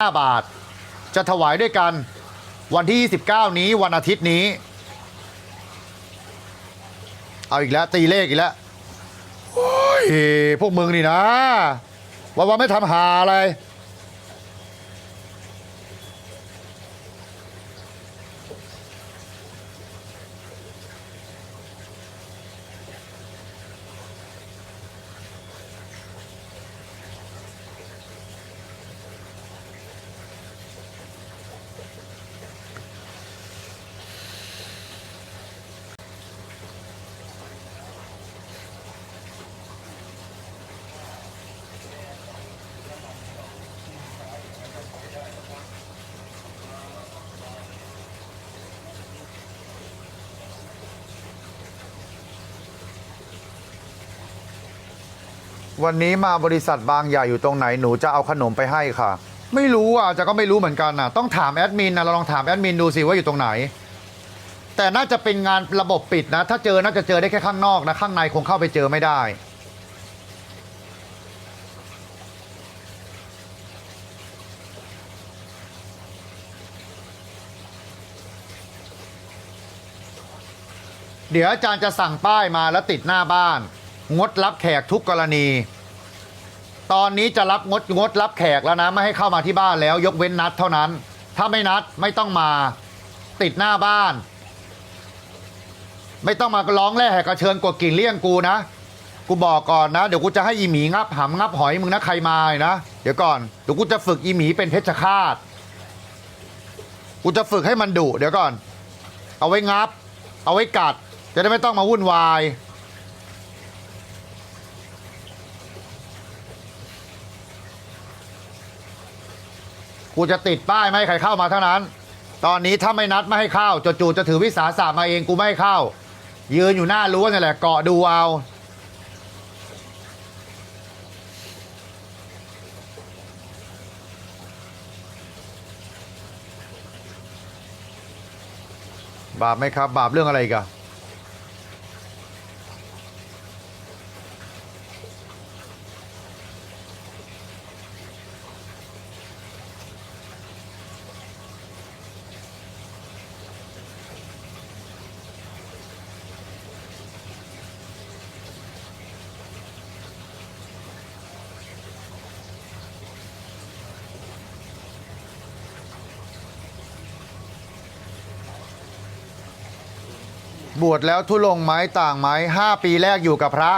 5 บาท จะถวายด้วยกันวันที่ 29 นี้วันอาทิตย์นี้ เอาอีกแล้ว ตีเลขอีกแล้วโอ้ยพวกมึงนี่นะ วันวันไม่ทำหาอะไร วันนี้มาบริษัทบางใหญ่อยู่ตรงไหนหนูจะเอาขนมไปให้ค่ะ ไม่รู้อะจะก็ไม่รู้เหมือนกันน่ะต้องถามแอดมินนะเราลองถามแอดมินดูสิว่าอยู่ตรงไหน แต่น่าจะเป็นงานระบบปิดนะ ถ้าเจอน่าจะเจอได้แค่ข้างนอกนะข้างในคงเข้าไปเจอไม่ได้ เดี๋ยวอาจารย์จะสั่งป้ายมาแล้วติดหน้าบ้าน งดรับแขกทุกกรณี ตอนนี้จะรับงดงดรับแขกแล้วนะ ไม่ให้เข้ามาที่บ้านแล้ว ยกเว้นนัดเท่านั้น ถ้าไม่นัดไม่ต้องมาติดหน้าบ้าน ไม่ต้องมาร้องแร่แหกกระเชิญกดกิ่งเลี่ยงกูนะ กูบอกก่อนนะ เดี๋ยวกูจะให้อีหมีงับหำงับหอยมึงนะใครมานะ เดี๋ยวก่อนเดี๋ยวกูจะฝึกอีหมีเป็นเพชฌฆาตกูจะฝึกให้มันดุเดี๋ยวก่อน เอาไว้งับ เอาไว้กัด จะได้ไม่ต้องมาวุ่นวาย กูจะติดป้ายไม่ให้ใครเข้ามาเท่านั้น ตอนนี้ถ้าไม่นัดไม่ให้เข้าจู่ๆจะถือวิสาสะมาเองกูไม่ให้เข้า ยืนอยู่หน้ารั้วนี่แหละเกาะดูเอาบาปไหมครับ บาปเรื่องอะไรกัน บวชแล้วทุลงไหมต่างไหมห้าปีแรกอยู่กับพระ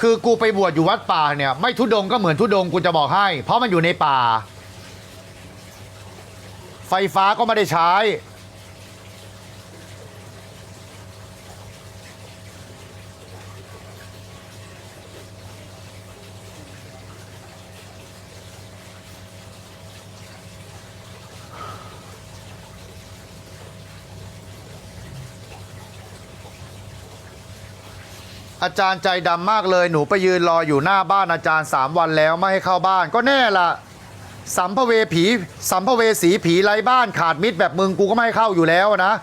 คือกูไปบวชอยู่วัดป่าเนี่ย ไม่ทุดงก็เหมือนทุดงกูจะบอกให้ เพราะมันอยู่ในป่า ไฟฟ้าก็ไม่ได้ใช้ อาจารย์ใจดำมากเลยหนูไปยืนรออยู่หน้าบ้านอาจารย์สามวันแล้วไม่ให้เข้าบ้าน ก็แน่ละสัมภเวผีสัมภเวสีผีไร้บ้านขาดมิตรแบบมึงกูก็ไม่ให้เข้าอยู่แล้วนะ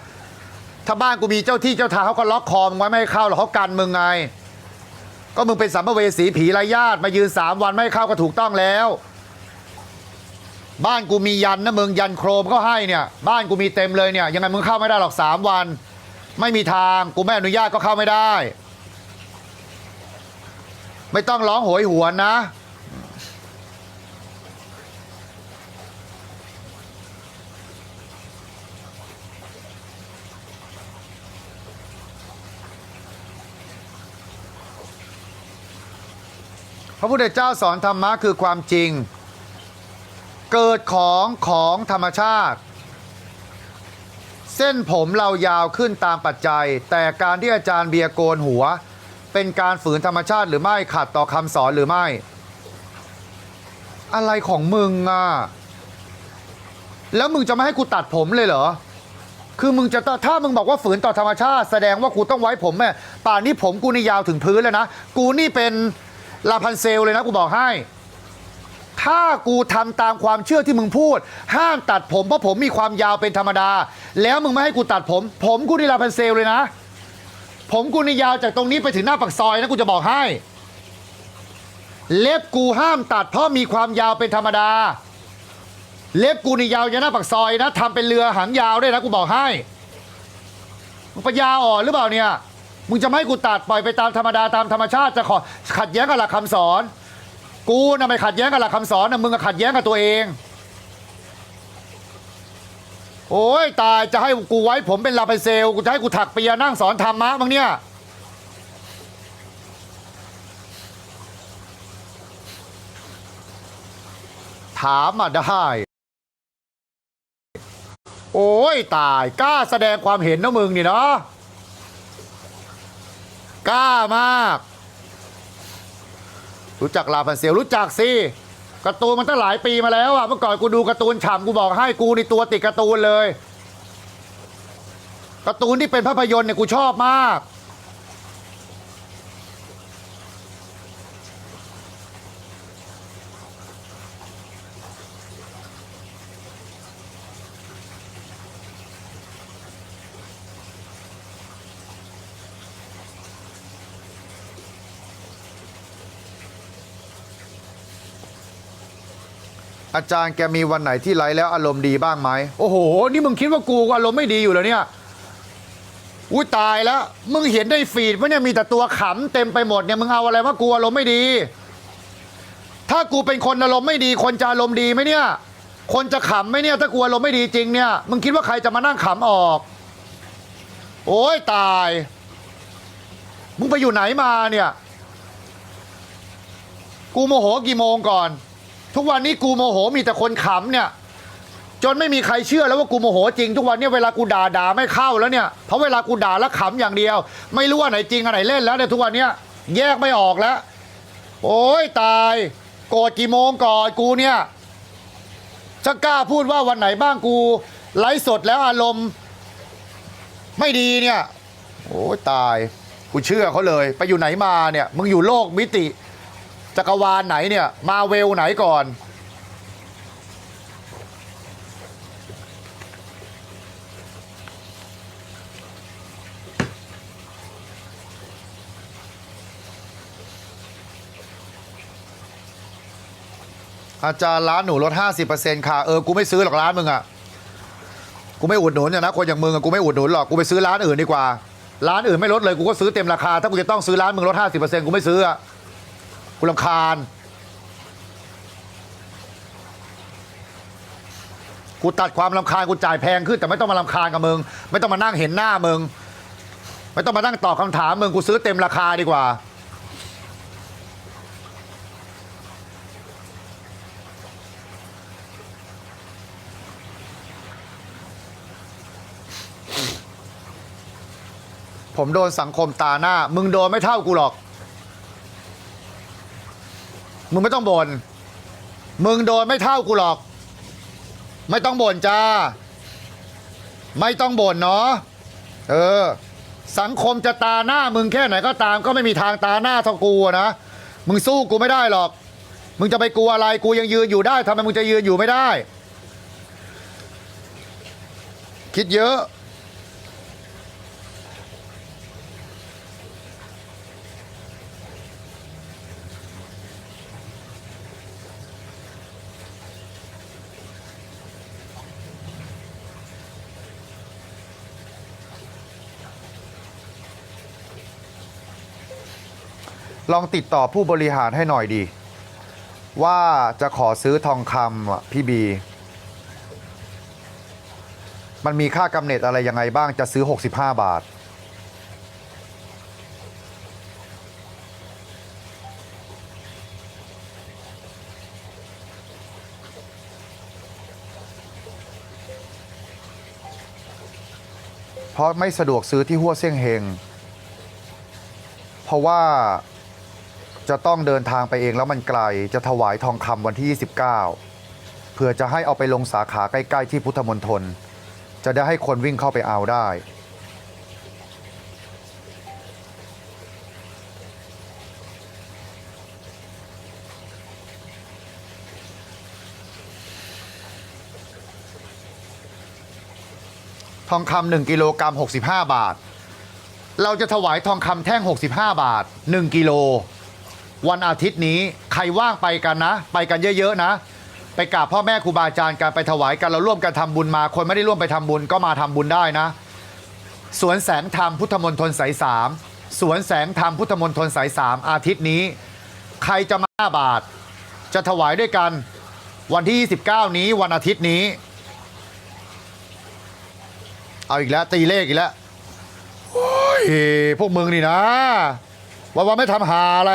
ถ้าบ้านกูมีเจ้าที่เจ้าทางเขาก็ล็อกคอมึงไว้ไม่ให้เข้าหรอกเขากันมึงไง ก็มึงเป็นสัมภเวสีผีไร้ญาติมายืนสามวันไม่ให้เข้าก็ถูกต้องแล้ว บ้านกูมียันนะมึงยันโครมก็ให้เนี่ย บ้านกูมีเต็มเลยเนี่ยยังไงมึงเข้าไม่ได้หรอกสามวัน ไม่มีทางกูไม่อนุญาตก็เข้าไม่ได้ ไม่ต้องร้องโหยหวนนะ พระพุทธเจ้าสอนธรรมะคือความจริง เกิดของของธรรมชาติ เส้นผมเรายาวขึ้นตามปัจจัย แต่การที่อาจารย์เบียร์โกนหัว เป็นการฝืนธรรมชาติหรือไม่ขัดต่อคำสอนหรือไม่ อะไรของมึงอะแล้วมึงจะไม่ให้กูตัดผมเลยเหรอ คือมึงจะถ้ามึงบอกว่าฝืนต่อธรรมชาติ แสดงว่ากูต้องไว้ผมแม่ป่านนี้ผมกูนี่ยาวถึงพื้นแล้วนะ กูนี่เป็นลาพันเซลเลยนะกูบอกให้ ถ้ากูทำตามความเชื่อที่มึงพูด ห้ามตัดผมเพราะผมมีความยาวเป็นธรรมดา แล้วมึงไม่ให้กูตัดผม ผมกูนี่ลาพันเซลเลยนะ ผมกูนี่ยาวจากตรงนี้ไปถึงหน้าปากซอยนะกูจะบอกให้ เล็บกูห้ามตัดเพราะมีความยาวเป็นธรรมดา เล็บกูนี่ยาวยันหน้าปากซอยนะทำเป็นเรือหางยาวด้วยนะกูบอกให้มึงปัญญาอ่อนหรือเปล่าเนี่ยมึงจะไม่ให้กูตัดปล่อยไปตามธรรมดาตามธรรมชาติจะขอขัดแย้งกับหลักคำสอน กูนะไม่ขัดแย้งกับหลักคำสอนนะมึงก็ขัดแย้งกับตัวเอง โอ้ยตายจะให้กูไว้ผมเป็นลาเปเซลกูจะให้กูถักเปียนั่งสอนธรรมะมั้งเนี่ยถามมาได้ โอ้ยตายกล้าแสดงความเห็นนะมึงนี่เนาะกล้ามาก รู้จักลาพันเซลรู้จักสิ การ์ตูนมันตั้งหลายปีมาแล้วอะเมื่อก่อนกูดูการ์ตูนฉ่ำกูบอกให้กูในตัวติดการ์ตูนเลยการ์ตูนที่เป็นภาพยนตร์เนี่ยกูชอบมาก อาจารย์แกมีวันไหนที่ไลฟ์แล้วอารมณ์ดีบ้างไหมโอ้โห นี่มึงคิดว่ากูอารมณ์ไม่ดีอยู่แล้วเนี่ยอุ้ยตายแล้ว มึงเห็นได้ฟีดว่าเนี่ยมีแต่ตัวขำเต็มไปหมดเนี่ยมึงเอาอะไรว่ากูอารมณ์ไม่ดี ถ้ากูเป็นคนอารมณ์ไม่ดี คนจะอารมณ์ดีไหมเนี่ย คนจะขำไหมเนี่ย ถ้ากูอารมณ์ไม่ดีจริงเนี่ย มึงคิดว่าใครจะมานั่งขำออก โอ้ยตาย มึงไปอยู่ไหนมาเนี่ย กูโมโหกี่โมงก่อน ทุกวันนี้กูโมโหมีแต่คนขำเนี่ย จนไม่มีใครเชื่อแล้วว่ากูโมโหจริง ทุกวันนี้เวลากูด่าด่าไม่เข้าแล้วเนี่ยเพราะเวลากูด่าแล้วขำอย่างเดียว ไม่รู้ว่าไหนจริงอันไหนเล่นแล้วเนี่ยทุกวันนี้แยกไม่ออกแล้ว โอ้ยตาย โกรธกี่โมงก่อนกูเนี่ยจะกล้าพูดว่าวันไหนบ้างกูไลฟ์สดแล้วอารมณ์ ไม่ดีเนี่ย โอ้ยตาย กูเชื่อเขาเลย ไปอยู่ไหนมาเนี่ย มึงอยู่โลกมิติ จักรวาลไหนเนี่ย มาเวลไหนก่อน อาจารย์ร้านหนูลด 50%ค่ะ เออ กูไม่ซื้อหรอกร้านมึงอะกูไม่อุดหนุนเนี่ยนะคนอย่างมึงอะกูไม่อุดหนุนหรอก กูไปซื้อร้านอื่นดีกว่า ร้านอื่นไม่ลดเลย กูก็ซื้อเต็มราคา ถ้ากูจะต้องซื้อร้านมึงลด 50%กูไม่ซื้ออะ กูรำคาญ กูตัดความรำคาญกูจ่ายแพงขึ้น แต่ไม่ต้องมารำคาญกับมึง ไม่ต้องมานั่งเห็นหน้ามึง ไม่ต้องมานั่งตอบคำถามมึง กูซื้อเต็มราคาดีกว่าผมโดนสังคมตาหน้า มึงโดนไม่เท่ากูหรอก มึงไม่ต้องบน่นมึงโดนไม่เท่ากูหรอก ไม่ต้องบ่นจ้า ไม่ต้องบ่นเนาะเออ สังคมจะตาหน้ามึงแค่ไหนก็ตาม ก็ไม่มีทางตาหน้าเท่ากูนะมึงสู้กูไม่ได้หรอก มึงจะไปกลัวอะไรกูยังยืนอยู่ได้ทำไมมึงจะยืนอยู่ไม่ได้ คิดเยอะ ลองติดต่อผู้บริหารให้หน่อยดี ว่าจะขอซื้อทองคำพี่บี มันมีค่ากำเนิดอะไรยังไงบ้างจะซื้อ 65 บาท เพราะไม่สะดวกซื้อที่หัวเซี่ยงเฮงเพราะว่า จะต้องเดินทางไปเองแล้วมันไกล จะถวายทองคำวันที่ 29 เพื่อจะให้เอาไปลงสาขาใกล้ๆที่พุทธมณฑลจะได้ให้คนวิ่งเข้าไปเอาได้ ทองคำหนึ่งกิโลกรัม65 บาท เราจะถวายทองคำแท่ง 65 บาท 1 กิโล วันอาทิตย์นี้ใครว่างไปกันนะ ไปกันเยอะๆนะ ไปกราบพ่อแม่ครูบาอาจารย์การไปถวายกันเราร่วมกันทำบุญมา คนไม่ได้ร่วมไปทำบุญก็มาทำบุญได้นะ สวนแสงธรรมพุทธมณฑลสายสามสวนแสงธรรมพุทธมณฑลสายสามอาทิตย์นี้ ใครจะมา5บาท จะถวายด้วยกันวันที่ 29 นี้วันอาทิตย์นี้ เอาอีกแล้วตีเลขอีกแล้วโอ้ยพวกมึงนี่นะวันวันๆไม่ทำหาอะไร